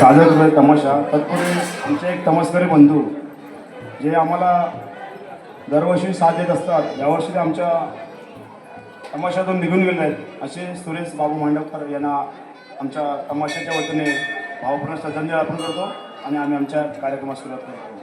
सादर केला तमाशा तत्पूर्वी आमचे एक तमस्करी बंधू जे आम्हाला दरवर्षी साथ देत असतात यावर्षी ते आमच्या तमाशातून निघून गेले आहेत असे सुरेश बाबू मांडवकर यांना आमच्या तमाशाच्या वतीने भावपूर्ण श्रद्धांजली अर्पण करतो आणि आम्ही आमच्या कार्यक्रमास सुरुवात करतो.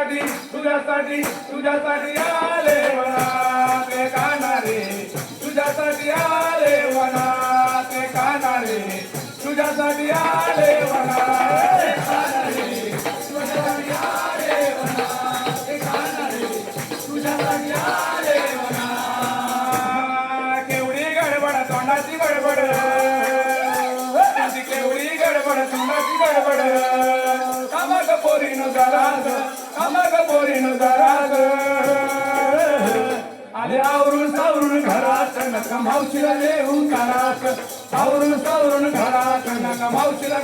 तुझ्यासाठी तुझ्यासाठी आले वनात कानारे तुझ्यासाठी आले वनात कानारे तुझ्यासाठी आले वनात कामाग पोरीन आले आवरून सावरून घरात नका मावशीला देऊ तारात. आवरून सावरून घरात नका मावशीला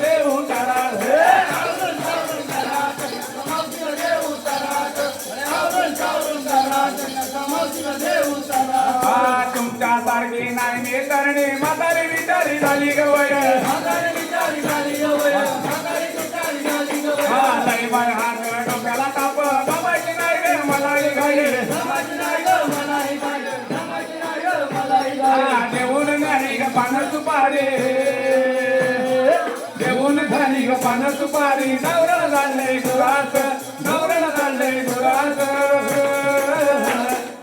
तुमच्या सारखी नाही मी तरणी म्हातारी विचारी झाली गवय पान सुपारी नवरण झाले गुरास नवरण झाले गुरास.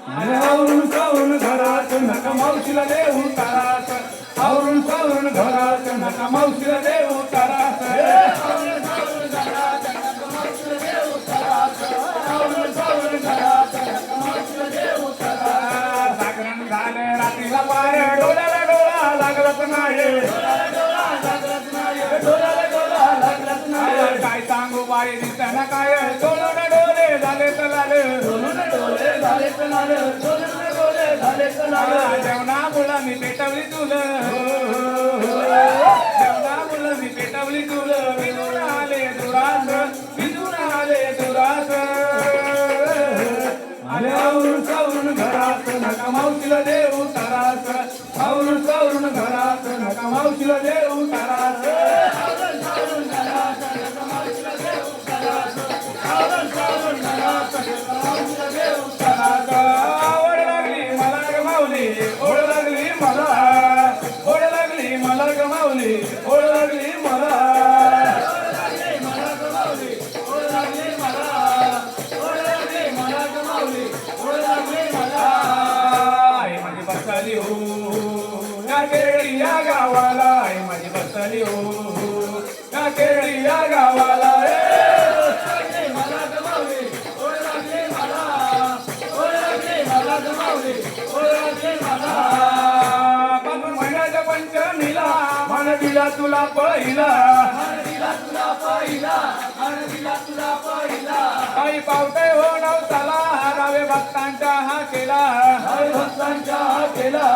आणि आवरून सावरून घरात नका मावशीला देऊ तारास. आवरून सावरून घरात नका मावशीला देऊ तारास. झाले बोला मी पेटवली तुलं. जेवणा मी पेटवली तुला. विजून आले दुरास विजून आले दुरास आले औरून सावरून घरात नका मावशीला देऊ तारास. औरून सावरून घरात नका मावशीला देऊ तारास. दिला तुला पहिला. काही पावते हो नवसाला. रावे भक्तांच्या हा केला. भक्तांच्या हा केला.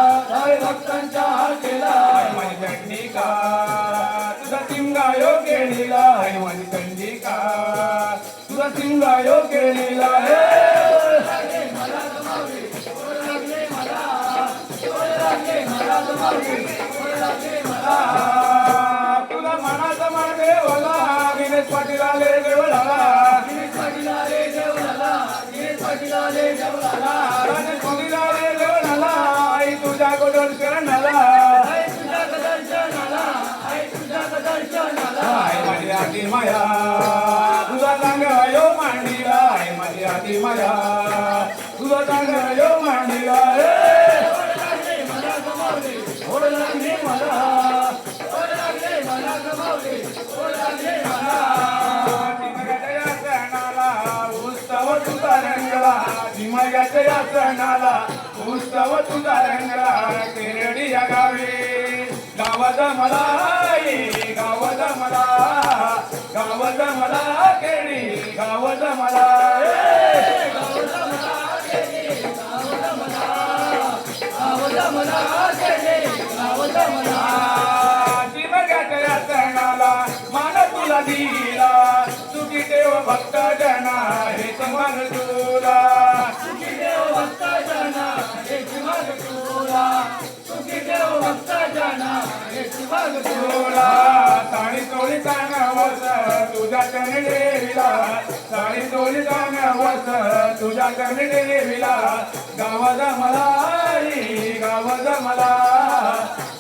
भक्तांच्या हा केला. माझी चंडी का तुझा सिंगा यो केलीला आई माझी चंडी का तुझा सिंगा यो केलीला तुला मनाचा मान देवला. गिनेश पाटील आले देवळाला गणेश पाटील आले देवळाला गणेश पाटील आले देवळाला आई तुझ्या गोडल शरणाला आई माझी आधी माया. तुझा सांग यो मांडीला. आई माझी आधी माया. तुझा सांग यो मांडीला. ए. या सणाला उत्सव तुझा रंगला केरडी या गावी गावात मला आई, गावात मला गावात मला केरडी गावात मला ए. जिमयाच्या दिला. तुझी देव भक्त जना हे तुम्हाला तुला. तुझी देव भक्त जना हे तुम्हाला तुला. तुझी देव भक्त जना हे तुम्हाला तुला. साडी चोळी वस तुझ्या चरणी देवीला साडी चोळी वस तुझ्या चरणी देवीला गावात मला आई, गावात मला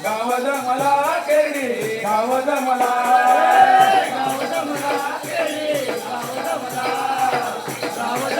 गावात मला केरडी गावात मला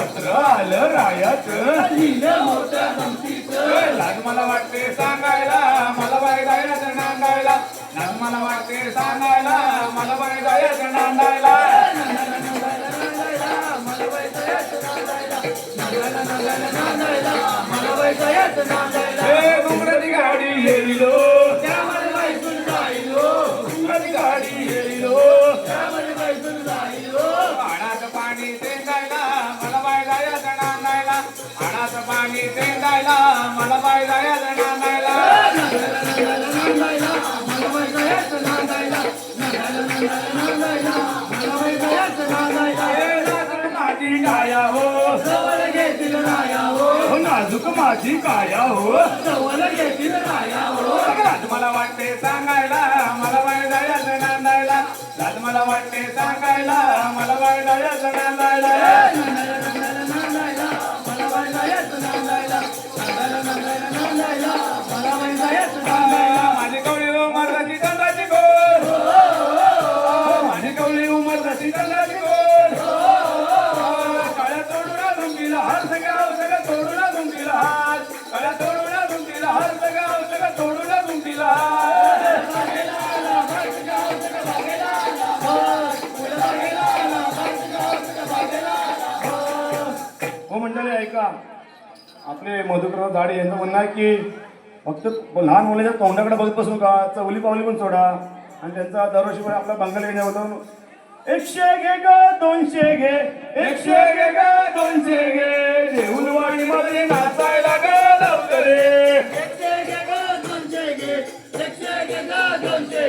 पत्र आलं रायाचं हंपीचं लाज मला वाटते सांगायला मला बाई जायचं नांदायला लाज मला वाटते सांगायला मला बाई जायचं नांदायला डोंगराची गाडी येईलो डोंगराची गाडी येईलो पाण्याचं पाणी ते पाण्याचं पाणी तेंदायला मला बाय जायचं नांदायला. हे नाजूक माझी काया हो. हो, नाजूक माझी काया हो. लाज मला वाटते सांगायला मला बाय जायचं नांदायला. लाज मला वाटते सांगायला मला बाय जायचं नांदायला. Sayat Nandayla, Nandayla, Nandayla, Nandayla, Paramay Sayat Nandayla. आपले मधुकरराव झाडे यांचं म्हणणं आहे की फक्त लहान मुलाच्या तोंडाकडे बघत बसू का? चवली पावली पण सोडा. आणि त्यांचा दरवर्षी पण आपला बंगाल घेण्या होतो एकशे घे ग दोनशे घे. एकशे घे ग दोनशे घे. देऊलवाडी मध्ये नाचायला ग लवकर ये. एकशे घे ग दोनशे घे. एकशे घे ग दोनशे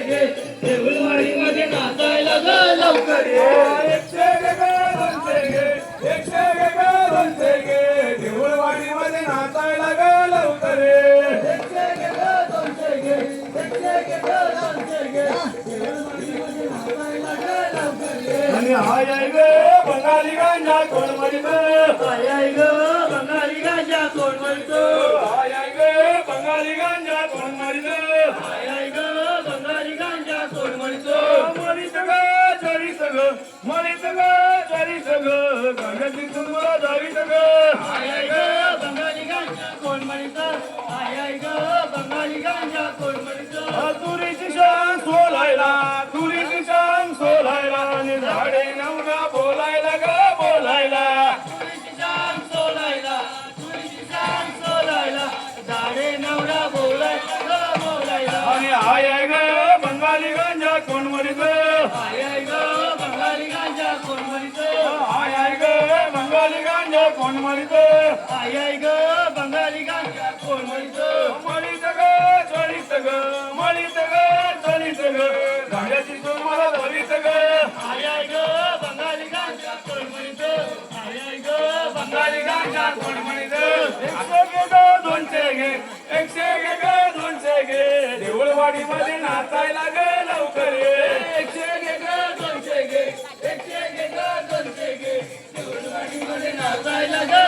मळीत ग चळीत ग मळीत ग चळीत ग गांजाची तुम्हाला धरीत ग. बंगाली गांजा कोण म्हणत एकशे घे ग दोनशे घे एकशे घे ग दोनशे घे देऊळवाडी मध्ये नाचायला ग लवकर ये. एकशे घे ग दोनशे घे एकशे घे ग दोनशे घे लाल पिवळा सफेद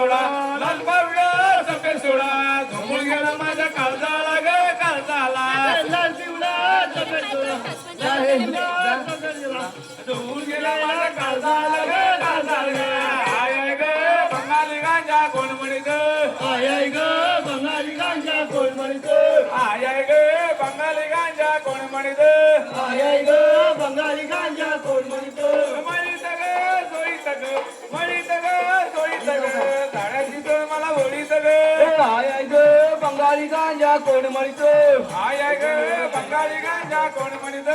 सोडा लाल पावडा सफेद सोडा झोपून गेला माझ्या काळजाला ग काळजाला झोपून गेला माझ्या काळजाला ग काळजाला आय आय ग बंगाली गांजा कोण म्हणत? आय आय ग बंगाली गांजा कोण म्हणत? मळीत ग सोळीत ग मळीत ग सोळीत ग झाडाची तो मला होळीत ग बंगाली गांजा कोण म्हणतो? आय आय ग बंगाली गांजा कोण म्हणत?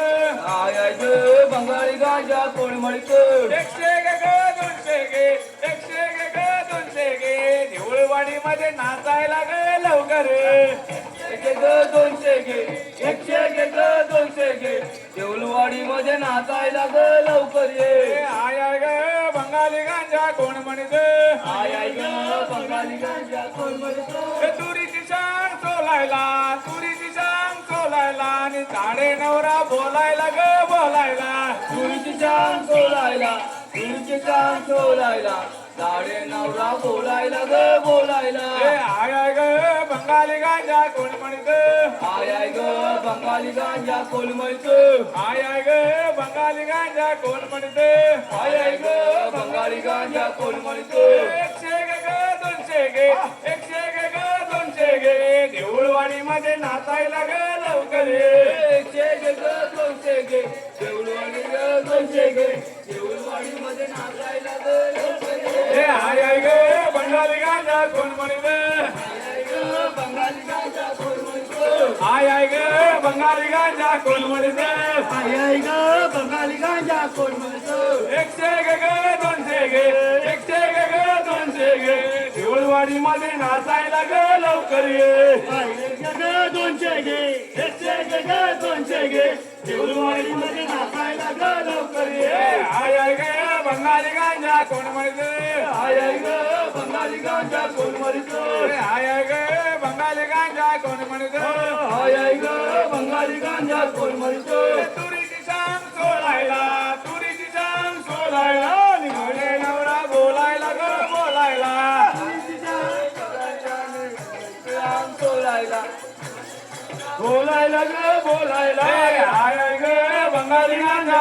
आय आय ग बंगाली गांजा कोण म्हणतो? एकशे गे ग दोनशे गे एकशे गे ग दोनशे गे. देऊळवाडी मध्ये नाचायला ग लवकर. एकशे ग दोनशे घे एकशे ग दोनशे घे देऊलवाडी मध्ये नाचायला ग लवकर ये. आय आय ग बंगाली गांजा कोण म्हणत आय आय ग बंगाली गांजा कोण म्हणतो तुरीची शान सोलायला तुरीची शांग सोलायला आणि झाडे नवरा बोलायला ग बोलायला. तुरीची चांग सोलायला तुरीची चांग सोलायला झाडे नवरा बोलायला ग बोलायला. आय आय ग बंगाली गांजा कोण म्हणत आय आय ग बंगाली गांजा कोलमयचं आय आय ग बंगाली गांजा कोण म्हणत आय आय ग बंगाली गांजा कोलमयचं एकशे ग दोनशे गे एकशे ग दोनशे गे देऊळवाडी मध्ये नाचायला ग लवकर एकशे गे ग दोनशे गे देऊळवाडी ग दोनशे गे ग ग बंगाली गांजा कोण म्हणत? आय आय ग बंगाली गांजा ग कोण म्हणत? ग एकशे ग ग दोनशे गे एकशे ग ग दोनशे गे देऊळवाडी मध्ये नाचायला ग लवकर ये. दोनशे घे एकशे ग दोनशे घे देऊळवाडी मध्ये नाचायला ग लवकर ये. आय आय ग बंगाली गांजा कोण म्हणत आय आय ग बंगाली गांजा कोण मरितो आय आय ग बंगाली गांजा कोण म्हणत आय आय ग बंगाली गांजा कोण तुरीची शाम सोडायला तुरीची शाम सोडायला बोलायला ग बोलायला. आय ग. बंगाली गांजा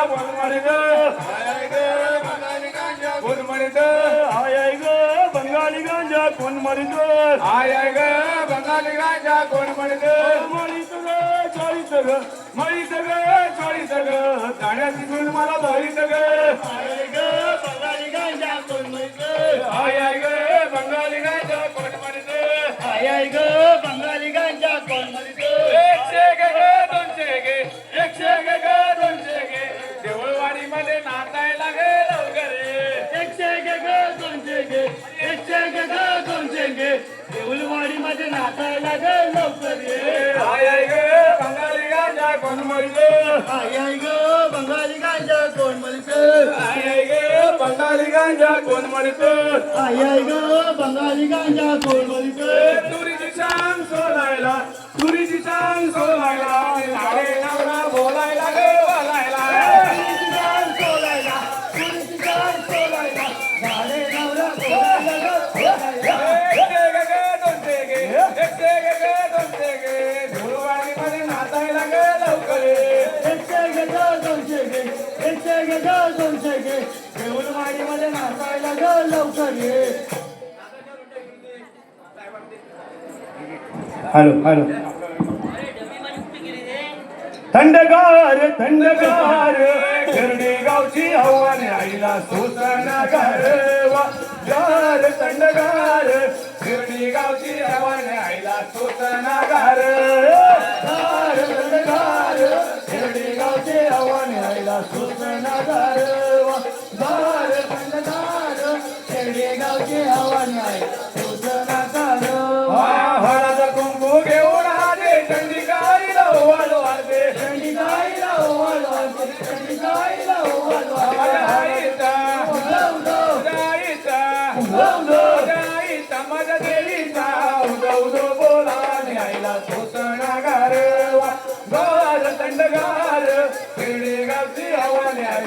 आय ग. बंगाली गांजा कोण म्हणत आय ग. बंगाली गांजा कोण मरितो आय ग. बंगाली गांजा कोण म्हणत मरित ग चाळीस ग. मळीत ग चोळीत ग. जाण्याची सून मला धरीत ग. बंगाली गांजा कोण म्हणत आय आय ग बंगाली गांजा कोण म्हणतं आय आय ग बंगाली गांजा कोण लवकर ये. Hello hello. थंडगार थंडगार शिर्डी गावची हवा न्यायला सुसना गार गार थंडगार शिर्डी गावची हवा न्यायला सुसना गार गार थंडगार शिर्डी गावची हवा न्यायला सूचना गार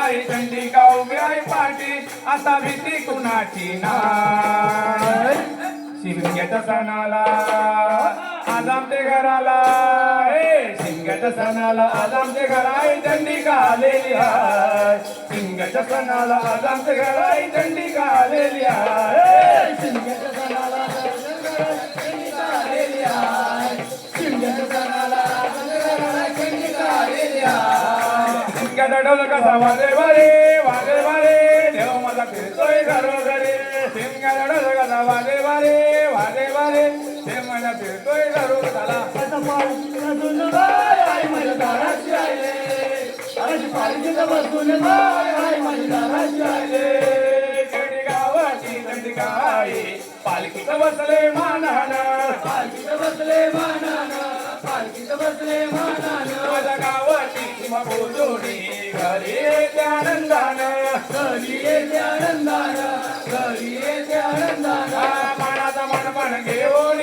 आई चंडिका उभी आई पाटी आता भीती कुणाची नाही. शिंग्याच्या सणाला आज आमच्या घराला. ए शिमग्याच्या सणाला आज आमच्या घरा आई चंडिका आलेली आहे. शिमग्याच्या सणाला आज आमच्या घरा आई चंडिका आलेली आहे. मला फिरतोय घरून झाला आता पालखीला बसून बाय आई माझ्या दाराशी आले. अशी पालखीला बसून बाय आई माझ्या दाराशी आले. खेडी गावाची दंडिकाई. पालखीत बसले मानानं पालखीत बसले मानानं बसले माझ्या गावाची सीमा बोजोडी घरी येते आनंदानं. घरी येते आनंदानं. घरी येते आनंदानं. मनाचा मन पण घेऊन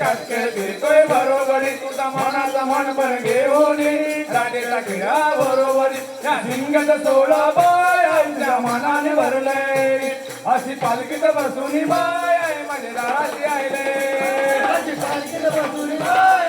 कचके फिरतोय बरोबरी. तुझा मनाचा मन पण घेऊन राजेचा खेळा बरोबरी या सिंगत सोळा बाय आमच्या मनाने भरलंय. अशी पालखीत बसून बाय आई माझ्या दाराशी आले अशी पालखीत बसून बाय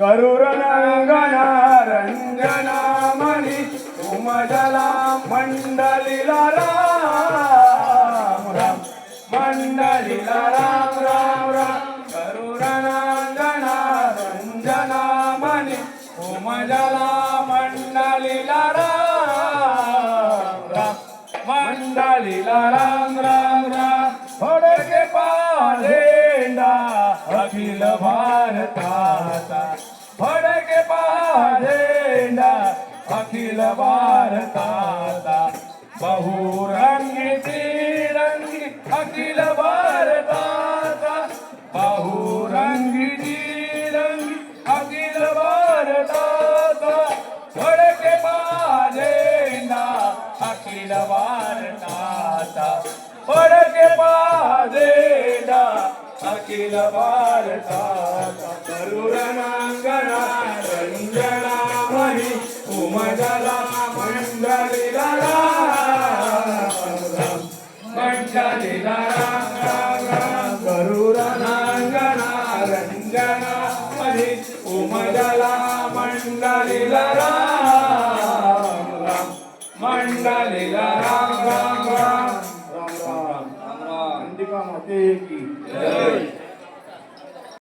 करुर रंगना रंजना मणी उमजला मंडलीला राम राम मंडलीला राम राम राम करुर रंजना मणी उमजला मंडलीला राम राम मंडलीला राम राम राम फडके पाझेंडा अखिल भारताचा फडके अखिल भारताचा बहुरंगी तिरंगी अखिल भारताचा बहुरंगी तिरंगी अखिल भारताचा फडके पाझेंडा अखिल भारताचा फडके पाझेंडा अखिल भारताचा करुणांगणा माझ्याला